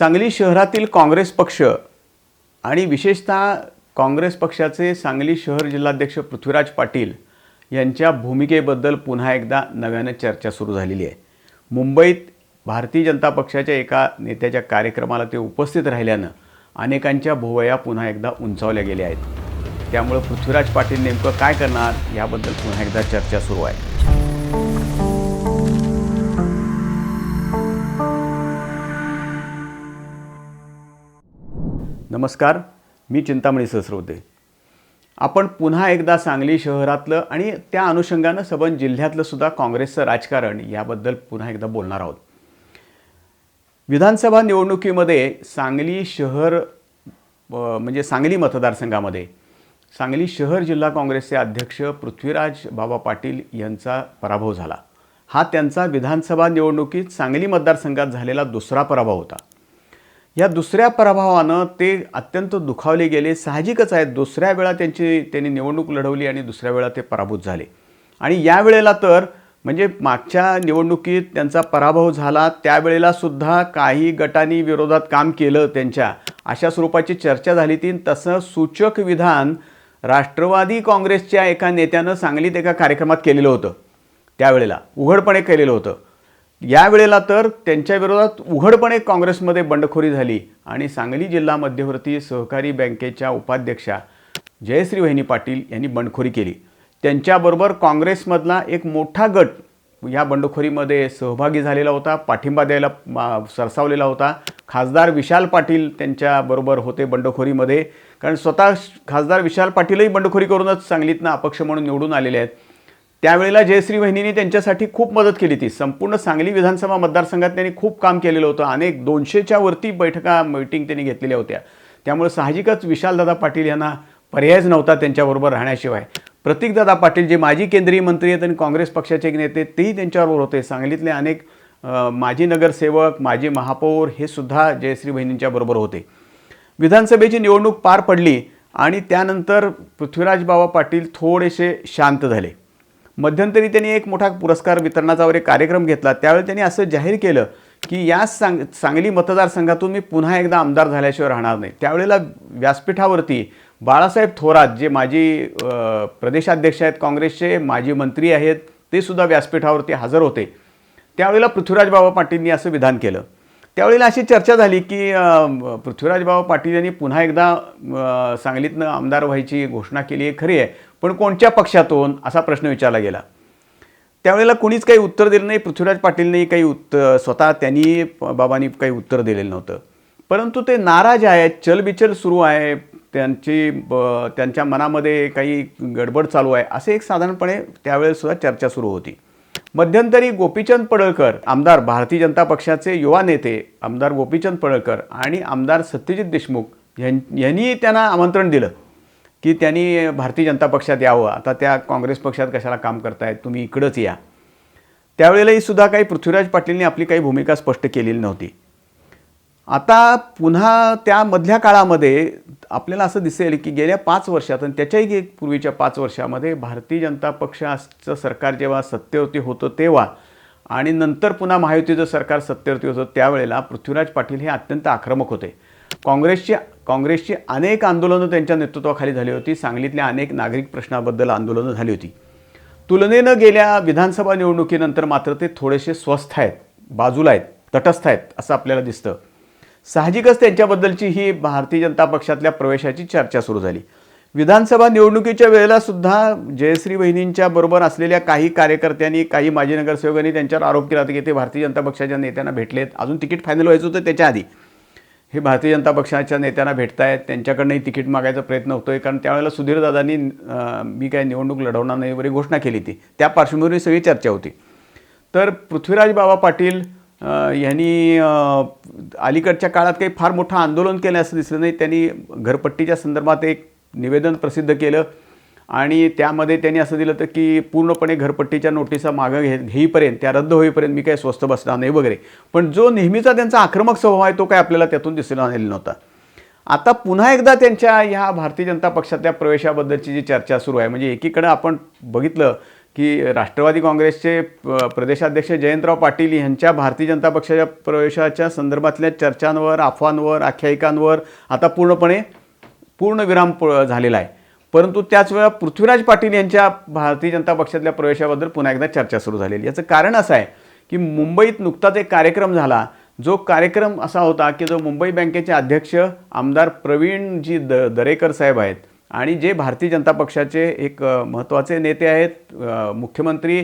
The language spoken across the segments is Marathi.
सांगली शहरातील काँग्रेस पक्ष आणि विशेषतः काँग्रेस पक्षाचे सांगली शहर जिल्हाध्यक्ष पृथ्वीराज पाटील यांच्या भूमिकेबद्दल पुन्हा एकदा नव्यानं चर्चा सुरू झालेली आहे. मुंबईत भारतीय जनता पक्षाच्या एका नेत्याच्या कार्यक्रमाला ते उपस्थित राहिल्यानं अनेकांच्या भुवया पुन्हा एकदा उंचावल्या गेल्या आहेत. त्यामुळं पृथ्वीराज पाटील नेमकं काय करणार याबद्दल पुन्हा एकदा चर्चा सुरू आहे. नमस्कार मी चिंतामणी सहस्रवते आपण पुन्हा एकदा सांगली शहरातलं आणि त्या अनुषंगानं सबंध जिल्ह्यातलं सुद्धा काँग्रेसचं राजकारण याबद्दल पुन्हा एकदा बोलणार आहोत. विधानसभा निवडणुकीमध्ये सांगली शहर म्हणजे सांगली मतदारसंघामध्ये सांगली शहर जिल्हा काँग्रेसचे अध्यक्ष पृथ्वीराज बाबा पाटील यांचा पराभव झाला. हा त्यांचा विधानसभा निवडणुकीत सांगली मतदारसंघात झालेला दुसरा पराभव होता. या दुसऱ्या पराभवानं ते अत्यंत दुखावले गेले. साहजिकच आहे दुसऱ्या वेळा त्यांची त्यांनी निवडणूक लढवली आणि दुसऱ्या वेळा ते पराभूत झाले. आणि या वेळेला तर म्हणजे मागच्या निवडणुकीत त्यांचा पराभव झाला त्यावेळेला सुद्धा काही गटांनी विरोधात काम केलं त्यांच्या. अशा स्वरूपाची चर्चा झाली ती. तसं सूचक विधान राष्ट्रवादी काँग्रेसच्या एका नेत्यानं सांगलीत एका कार्यक्रमात केलेलं होतं. त्यावेळेला उघडपणे केलेलं होतं. यावेळेला तर त्यांच्या विरोधात उघडपणे काँग्रेसमध्ये बंडखोरी झाली आणि सांगली जिल्हा मध्यवर्ती सहकारी बँकेच्या उपाध्यक्षा जयश्री वहिनी पाटील यांनी बंडखोरी केली. त्यांच्याबरोबर काँग्रेसमधला एक मोठा गट या बंडखोरीमध्ये सहभागी झालेला होता पाठिंबा द्यायला सरसावलेला होता. खासदार विशाल पाटील त्यांच्याबरोबर होते बंडखोरीमध्ये. कारण स्वतः खासदार विशाल पाटीलही बंडखोरी करूनच सांगलीतनं अपक्ष म्हणून निवडून आलेले आहेत. त्यावेळेला जयश्री वहिनीने त्यांच्यासाठी खूप मदत केली ती. संपूर्ण सांगली विधानसभा मतदारसंघात त्यांनी खूप काम केलेलं होतं. अनेक दोनशेच्या वरती बैठका मीटिंग त्यांनी घेतलेल्या होत्या. त्यामुळे साहजिकच विशालदादा पाटील यांना पर्यायच नव्हता त्यांच्याबरोबर राहण्याशिवाय. प्रतीकदादा पाटील जे माजी केंद्रीय मंत्री आहेत आणि काँग्रेस पक्षाचे एक नेते तेही त्यांच्याबरोबर होते. सांगलीतले अनेक माजी नगरसेवक माजी महापौर हे सुद्धा जयश्री बहिणींच्या बरोबर होते. विधानसभेची निवडणूक पार पडली आणि त्यानंतर पृथ्वीराज बाबा पाटील थोडेसे शांत झाले. मध्यंतरी त्यांनी एक मोठा पुरस्कार वितरणाचा वगैरे कार्यक्रम घेतला. त्यावेळी त्यांनी असं जाहीर केलं की या सांग सांगली मतदारसंघातून मी पुन्हा एकदा आमदार झाल्याशिवाय राहणार नाही. त्यावेळेला व्यासपीठावरती बाळासाहेब थोरात जे माजी प्रदेशाध्यक्ष आहेत काँग्रेसचे माजी मंत्री आहेत ते सुद्धा व्यासपीठावरती हजर होते. त्यावेळेला पृथ्वीराज बाबा पाटीलनी असं विधान केलं. त्यावेळेला अशी चर्चा झाली की पृथ्वीराजबाबा पाटील यांनी पुन्हा एकदा सांगलीतनं आमदार व्हायची घोषणा केली आहे खरी आहे. पण कोणत्या पक्षातून? असा प्रश्न विचारला गेला. त्यावेळेला कोणीच काही उत्तर दिलं नाही. पृथ्वीराज पाटीलने काही उत्तर स्वतः त्यांनी बाबांनी काही उत्तर दिलेलं नव्हतं. परंतु ते नाराज आहेत चलबिचल सुरू आहे. त्यांची त्यांच्या मनामध्ये काही गडबड चालू आहे. असे एक साधारणपणे त्यावेळेस सुद्धा चर्चा सुरू होती. मध्यंतरी गोपीचंद पडळकर आमदार भारतीय जनता पक्षाचे युवा नेते आमदार गोपीचंद पडळकर आणि आमदार सत्यजित देशमुख यां यांनी त्यांना आमंत्रण दिलं की त्यांनी भारतीय जनता पक्षात यावं. आता त्या काँग्रेस पक्षात कशाला काम करतायत? तुम्ही इकडंच या. त्यावेळेलाही सुद्धा काही पृथ्वीराज पाटीलने आपली काही भूमिका स्पष्ट केलेली नव्हती. आता पुन्हा त्या मधल्या काळामध्ये आपल्याला असं दिसेल की गेल्या पाच वर्षात आणि त्याच्याही पूर्वीच्या पाच वर्षामध्ये भारतीय जनता पक्षाचं सरकार जेव्हा सत्तेवरती होतं तेव्हा आणि नंतर पुन्हा महायुतीचं सरकार सत्तेवरती होतं त्यावेळेला पृथ्वीराज पाटील हे अत्यंत आक्रमक होते. काँग्रेसची काँग्रेसची अनेक आंदोलनं त्यांच्या नेतृत्वाखाली झाली होती. सांगलीतल्या अनेक नागरिक प्रश्नाबद्दल आंदोलनं झाली होती. तुलनेनं गेल्या विधानसभा निवडणुकीनंतर मात्र ते थोडेसे स्वस्थ आहेत बाजूला आहेत तटस्थ आहेत असं आपल्याला दिसतं. साहजिकच त्यांच्याबद्दलची ही भारतीय जनता पक्षातल्या प्रवेशाची चर्चा सुरू झाली. विधानसभा निवडणुकीच्या वेळेला सुद्धा जयश्री वहिनींच्या बरोबर असलेल्या काही कार्यकर्त्यांनी काही माजी नगरसेवकांनी त्यांच्यावर आरोप केला होता की ते भारतीय जनता पक्षाच्या नेत्यांना भेटलेत. अजून तिकीट फायनल व्हायचं होतं त्याच्या आधी हे भारतीय जनता पक्षाच्या नेत्यांना भेटतायत. त्यांच्याकडनंही तिकीट मागायचा प्रयत्न होतोय. कारण त्यावेळेला सुधीरदादांनी मी काय निवडणूक लढवणार नाही वगैरे घोषणा केली ती त्या पार्श्वभूमीवर सगळी चर्चा होती. तर पृथ्वीराज बाबा पाटील यांनी अलीकडच्या काळात काही फार मोठं आंदोलन केलं असं दिसलं नाही. त्यांनी घरपट्टीच्या संदर्भात एक निवेदन प्रसिद्ध केलं आणि त्यामध्ये त्यांनी असं दिलं होतं की पूर्णपणे घरपट्टीच्या नोटिसा मागं घे घेईपर्यंत त्या रद्द होईपर्यंत मी काही स्वस्त बसणार नाही वगैरे. पण जो नेहमीचा त्यांचा आक्रमक स्वभाव आहे तो काय आपल्याला त्यातून दिसून आलेला नव्हता. आता पुन्हा एकदा त्यांच्या ह्या भारतीय जनता पक्षातल्या प्रवेशाबद्दलची जी चर्चा सुरू आहे म्हणजे एकीकडं आपण बघितलं की राष्ट्रवादी काँग्रेसचे प- प्रदेशाध्यक्ष जयंतराव पाटील यांच्या भारतीय जनता पक्षाच्या प्रवेशाच्या संदर्भातल्या चर्चांवर अफवांवर आख्यायिकांवर आता पूर्णपणे पूर्णविराम प- झालेला आहे. परंतु त्याच वेळा पृथ्वीराज पाटील यांच्या भारतीय जनता पक्षातल्या प्रवेशाबद्दल पुन्हा एकदा चर्चा सुरू झालेली याचं कारण असं आहे की मुंबईत नुकताच एक कार्यक्रम झाला. जो कार्यक्रम असा होता की जो मुंबई बँकेचे अध्यक्ष आमदार प्रवीणजी द दरेकर साहेब आहेत आणि जे भारतीय जनता पक्षाचे एक महत्त्वाचे नेते आहेत मुख्यमंत्री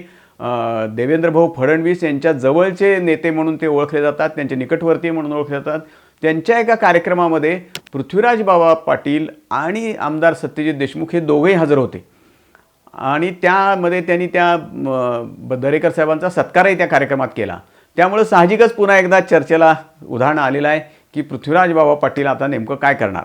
देवेंद्रभाऊ फडणवीस यांच्या जवळचे नेते म्हणून ते ओळखले जातात त्यांचे निकटवर्तीय म्हणून ओळखले जातात. त्यांच्या एका कार्यक्रमामध्ये पृथ्वीराज बाबा पाटील आणि आमदार सत्यजित देशमुख हे दोघेही हजर होते. आणि त्यामध्ये त्यांनी त्या दरेकर साहेबांचा सत्कारही त्या कार्यक्रमात केला. त्यामुळं साहजिकच पुन्हा एकदा चर्चेला उदाहरण आलेलं आहे की पृथ्वीराज बाबा पाटील आता नेमकं काय करणार?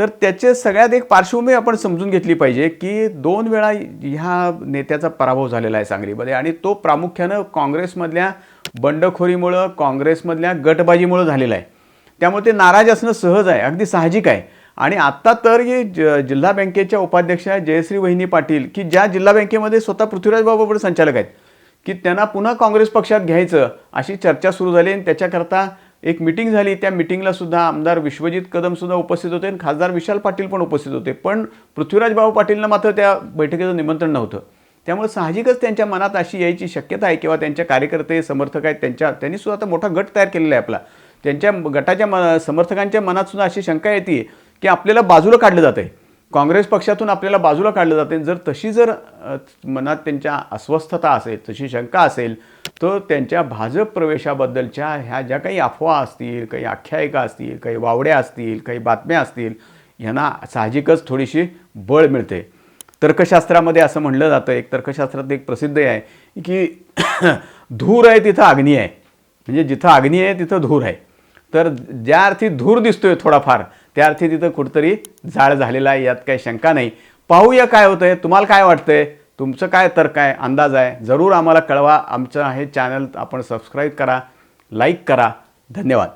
तर त्याचे सगळ्यात एक पार्श्वभूमी आपण समजून घेतली पाहिजे की दोन वेळा ह्या नेत्याचा पराभव झालेला आहे सांगलीमध्ये आणि तो प्रामुख्यानं काँग्रेसमधल्या बंडखोरीमुळं काँग्रेसमधल्या गटबाजीमुळं झालेला आहे. त्यामुळे ते नाराज असणं सहज आहे अगदी साहजिक आहे. आणि आत्ता तर हे ज जिल्हा बँकेच्या उपाध्यक्षा जयश्री वहिनी पाटील की ज्या जिल्हा बँकेमध्ये स्वतः पृथ्वीराज बाबा संचालक आहेत की त्यांना पुन्हा काँग्रेस पक्षात घ्यायचं अशी चर्चा सुरू झाली आणि त्याच्याकरता एक मिटिंग झाली त्या मिटिंगला सुद्धा आमदार विश्वजित कदम सुद्धा उपस्थित होते आणि खासदार विशाल पाटील पण उपस्थित होते. पण पृथ्वीराज भाऊ पाटीलनं मात्र त्या बैठकीचं निमंत्रण नव्हतं. त्यामुळे साहजिकच त्यांच्या मनात अशी यायची शक्यता आहे किंवा त्यांच्या कार्यकर्ते समर्थक आहेत त्यांच्या त्यांनी सुद्धा आता मोठा गट तयार केलेला आहे आपला. त्यांच्या गटाच्या म समर्थकांच्या मनात सुद्धा अशी शंका येते की आपल्याला बाजूला काढलं जातं आहे काँग्रेस पक्षातून आपल्याला बाजूला काढलं जाते जर तशी जर मनात त्यांच्या अस्वस्थता असेल तशी शंका असेल तर त्यांच्या भाजप प्रवेशाबद्दलच्या ह्या ज्या काही अफवा असतील काही आख्यायिका असतील काही वावड्या असतील काही बातम्या असतील यांना साहजिकच थोडीशी बळ मिळते. तर्कशास्त्रामध्ये असं म्हणलं जातं एक तर्कशास्त्रात एक प्रसिद्ध आहे की धूर आहे तिथं अग्नी आहे. म्हणजे जिथं अग्नी आहे तिथं धूर आहे. तर ज्या अर्थी धूर दिसतोय थोडाफार त्या अर्थी तिथं कुठंतरी जाळ झालेला आहे यात काही शंका नाही. पाहूया काय होतंय तुम्हाला काय वाटतंय? तुमचं काय तर्क आहे अंदाज आहे जरूर आम्हाला कळवा. आमचं हे चॅनल आपण सबस्क्राईब करा लाईक करा. धन्यवाद.